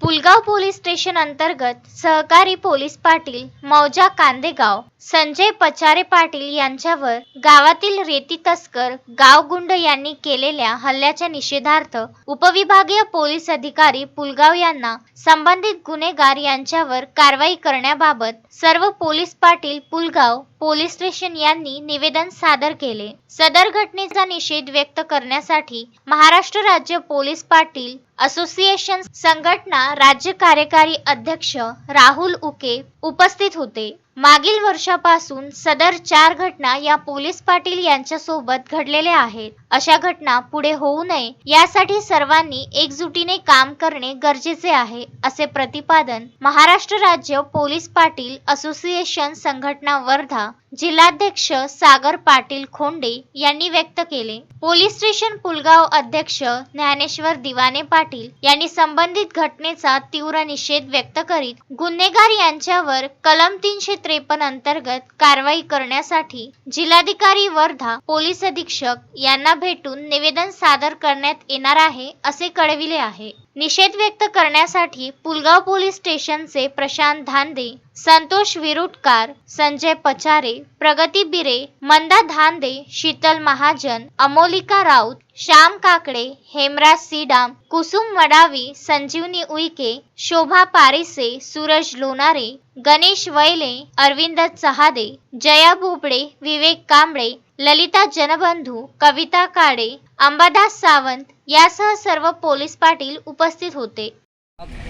Pulgaon police station अंतर्गत सहकारी police Patil मौजा कांदेगाव संजय पचारे पाटील यांच्यावर गावातील रेती तस्कर गावगुंड यांनी केलेल्या हल्ल्याच्या निषेधार्थ उपविभागीय पोलीस अधिकारी पुलगाव यांना संबंधित गुन्हेगार यांच्यावर कारवाई करण्याबाबत सर्व police Patil Pulgaon police station यांनी निवेदन सादर केले. सदर घटनेचा निषेध व्यक्त करण्यासाठी महाराष्ट्र राज्य पोलीस पाटील असोसिएशन संघटना राज्य कार्यकारी अध्यक्ष राहुल उके उपस्थित होते. मागील वर्षापासून सदर चार घटना या पोलीस पाटील यांच्यासोबत घडलेल्या आहेत. अशा घटना पुढे होऊ नये यासाठी सर्वांनी एकजुटीने काम करणे गरजेचे आहे असे प्रतिपादन महाराष्ट्र राज्य पोलीस पाटील असोसिएशन संघटना वर्धा जिल्हाध्यक्ष सागर पाटील खोंडे यांनी व्यक्त केले. पोलीस स्टेशन पुलगाव अध्यक्ष ज्ञानेश्वर दिवाने पाटील यांनी संबंधित घटनेचा तीव्र निषेध व्यक्त करीत गुन्हेगार यांच्यावर कलम तीनशे त्रेपन्न अंतर्गत कारवाई करण्यासाठी जिल्हाधिकारी वर्धा पोलीस अधीक्षक यांना भेटून निवेदन सादर करण्यात येणार आहे असे कळविले आहे. निषेध व्यक्त करण्यासाठी पुलगाव पोलीस स्टेशनचे प्रशांत धांदे संतोष विरुटकार संजय पचारे प्रगती बिरे मंदा धांदे शीतल महाजन अमोलिका राऊत श्याम काकडे हेमराज सीडाम कुसुम मडावी संजीवनी उईके शोभा पारिसे सूरज लोणारे गणेश वैले अरविंद चहादे जया बोबडे विवेक कांबळे ललिता जनबंधू कविता काळे अंबादास सावंत यासह सर्व पोलीस पाटील उपस्थित होते.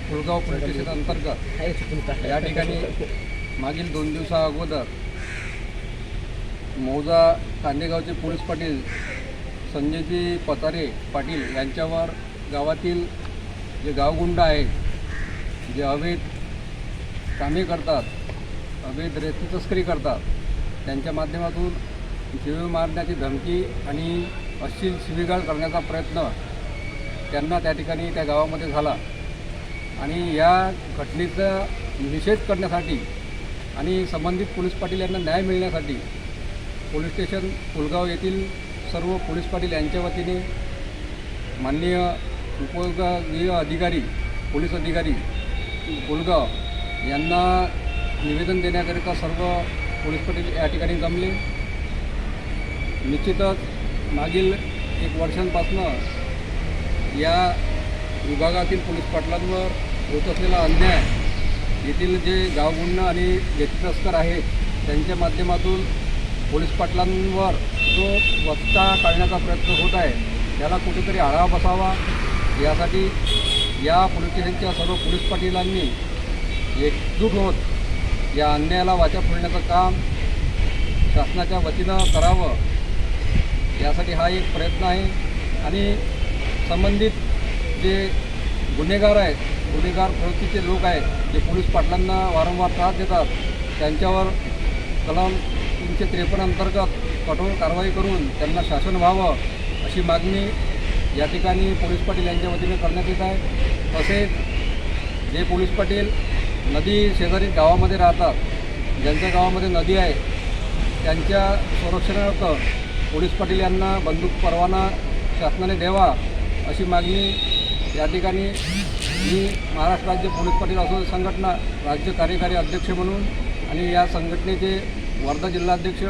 फुलगाव पोलीस अंतर्गत या ठिकाणी मागील दोन दिवसा अगोदर मौजा कांदेगावचे पोलीस पाटील संजयजी पतारे पाटील यांच्यावर गावातील जे गावगुंड आहेत जे अवैध कामे करतात अवैध रेती तस्करी करतात त्यांच्या माध्यमातून जीवे मारण्याची धमकी आणि अश्लील शिवीगाळ करण्याचा प्रयत्न त्यांना त्या ठिकाणी त्या गावामध्ये झाला. आणि या घटनेचा निषेध करण्यासाठी आणि संबंधित पोलीस पाटील यांना न्याय मिळण्यासाठी पोलीस स्टेशन पुलगाव येथील सर्व पोलीस पाटील यांच्या वतीने माननीय उपविभागीय अधिकारी पोलीस अधिकारी पुलगाव यांना निवेदन देण्याकरिता सर्व पोलीस पाटील या ठिकाणी जमले. निश्चितच मागील एक वर्षांपासनं या विभागातील पोलीस पाटलांवर होत असलेला अन्याय येथील जे गावगुंड आणि व्यक्तितस्कर आहेत त्यांच्या माध्यमातून पोलीस पाटलांवर जो वचका काढण्याचा प्रयत्न होत आहे त्याला कुठेतरी आळा बसावा. यासाठी या पोलीस स्टेशनच्या सर्व पोलीस पाटीलांनी एकजूट होत या अन्यायाला वाचा फोडण्याचं काम शासनाच्या वतीनं करावं. यासाठी हा एक प्रयत्न आहे. आणि संबंधित जे गुन्हेगार आहेत गुन्हेगार प्रवृत्तीचे लोक आहेत जे पोलीस पाटलांना वारंवार त्रास देतात त्यांच्यावर कलम तीनशे त्रेपन्न अंतर्गत कठोर कारवाई करून त्यांना शासन व्हावं अशी मागणी या ठिकाणी पोलीस पाटील यांच्या वतीने करण्यात येत आहे. तसेच जे पोलीस पाटील नदी शेजारी गावामध्ये राहतात ज्यांच्या गावामध्ये नदी आहे त्यांच्या संरक्षणार्थ पोलीस पाटील यांना बंदूक परवाना शासनाने द्यावा अशी मागणी या ठिकाणी मी महाराष्ट्र राज्य पोलीस पाटील असो संघटना राज्य कार्यकारी अध्यक्ष म्हणून आणि या संघटनेचे वर्धा जिल्हाध्यक्ष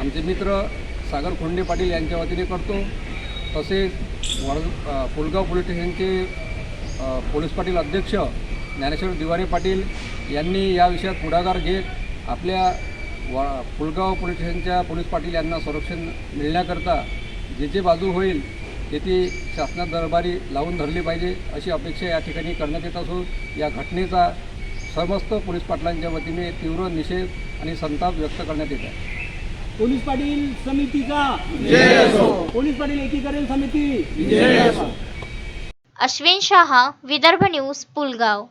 आमचे मित्र सागर खोंडे पाटील यांच्या वतीने करतो. तसेच वर पुलगाव पोलीस स्टेशनचे पोलीस पाटील अध्यक्ष ज्ञानेश्वर दिवारे पाटील यांनी या विषयात पुढाकार घेत आपल्या व पुलगाव पोलीस स्टेशनच्या पोलीस पाटील यांना संरक्षण मिळण्याकरता जे जे बाजू होईल ते ती शासनात दरबारी लावून धरली पाहिजे अशी अपेक्षा या ठिकाणी करण्यात येत असून या घटनेचा समस्त पोलीस पाटलांच्या वतीने तीव्र निषेध आणि संताप व्यक्त करण्यात येत आहे. पोलीस पाटील समितीचा पोलीस पाटील एकीकरण समिती अश्विन शहा विदर्भ न्यूज पुलगाव.